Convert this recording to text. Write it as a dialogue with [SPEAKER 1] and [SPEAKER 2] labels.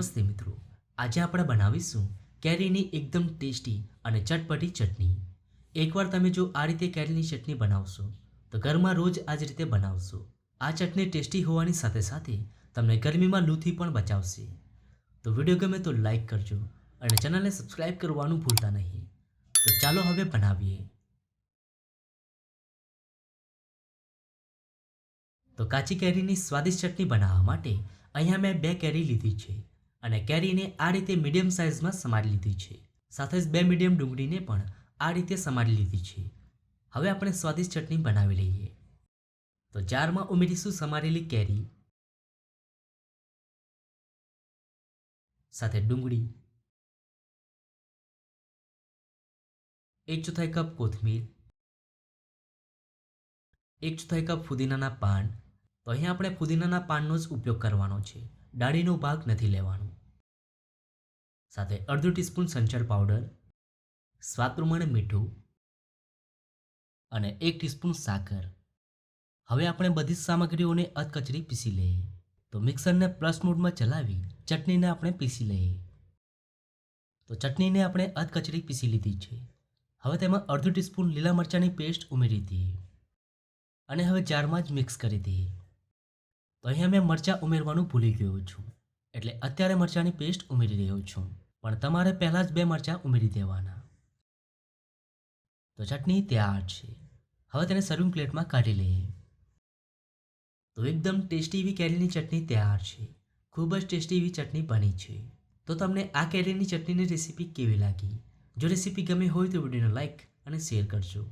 [SPEAKER 1] નમસ્તે મિત્રો. આજે આપણે બનાવીશું કેરીની એકદમ ટેસ્ટી અને ચટપટી ચટણી. એકવાર તમે જો આ રીતે કેરીની ચટણી બનાવશો, તો ઘરમાં રોજ આ જ રીતે બનાવશો. આ ચટણી ટેસ્ટી હોવાની સાથે સાથે તમને ગરમીમાં લૂથી પણ બચાવશે. તો વીડિયો ગમે તો લાઈક કરજો અને ચેનલને સબસ્ક્રાઈબ કરવાનું ભૂલતા નહીં. તો ચાલો હવે બનાવીએ. તો કાચી કેરીની સ્વાદિષ્ટ ચટણી બનાવવા માટે અહીંયા મેં બે કેરી લીધી છે. અને કેરીને આ રીતે મીડિયમ સાઇઝમાં સમારી લીધી છે. સાથે જ બે મીડિયમ ડુંગળીને પણ આ રીતે સમારી લીધી છે. હવે આપણે સ્વાદિષ્ટ ચટણી બનાવી લઈએ. તો જારમાં ઉમેરીશું સમારેલી કેરી. સાથે ડુંગળી. એક ચોથાઈ કપ કોથમીર. એક ચોથાઈ કપ ફુદીનાના પાન. તો અહીંયા આપણે ફુદીનાના પાનનો જ ઉપયોગ કરવાનો છે. ડાળીનો ભાગ નથી લેવાનો. સાથે અડધો ટીસ્પૂન સંચર પાવડર, સ્વાદ મીઠું અને એક ટીસ્પૂન સાકર. હવે આપણે બધી જ સામગ્રીઓને અધકચરી પીસી લઈએ. તો મિક્સરને પ્લસ મોડમાં ચલાવી ચટણીને આપણે પીસી લઈએ. તો ચટણીને આપણે અધકચરી પીસી લીધી છે. હવે તેમાં અડધું ટીસ્પૂન લીલા મરચાંની પેસ્ટ ઉમેરી દઈએ. અને હવે જારમાં જ મિક્સ કરી દઈએ. તો અહીંયા મેં મરચાં ઉમેરવાનું ભૂલી ગયો છું. એટલે અત્યારે મરચાંની પેસ્ટ ઉમેરી રહ્યો છું. પણ તમારે પહેલાં જ બે મરચાં ઉમેરી દેવાના. તો ચટણી તૈયાર છે. હવે તેને સર્વિંગ પ્લેટમાં કાઢી લઈએ. તો એકદમ ટેસ્ટી એવી કેરીની ચટણી તૈયાર છે. ખૂબ જ ટેસ્ટી એવી ચટણી બની છે. તો તમને આ કેરીની ચટણીની રેસીપી કેવી લાગી? જો રેસીપી ગમી હોય તો વિડીયોને લાઇક અને શેર કરજો.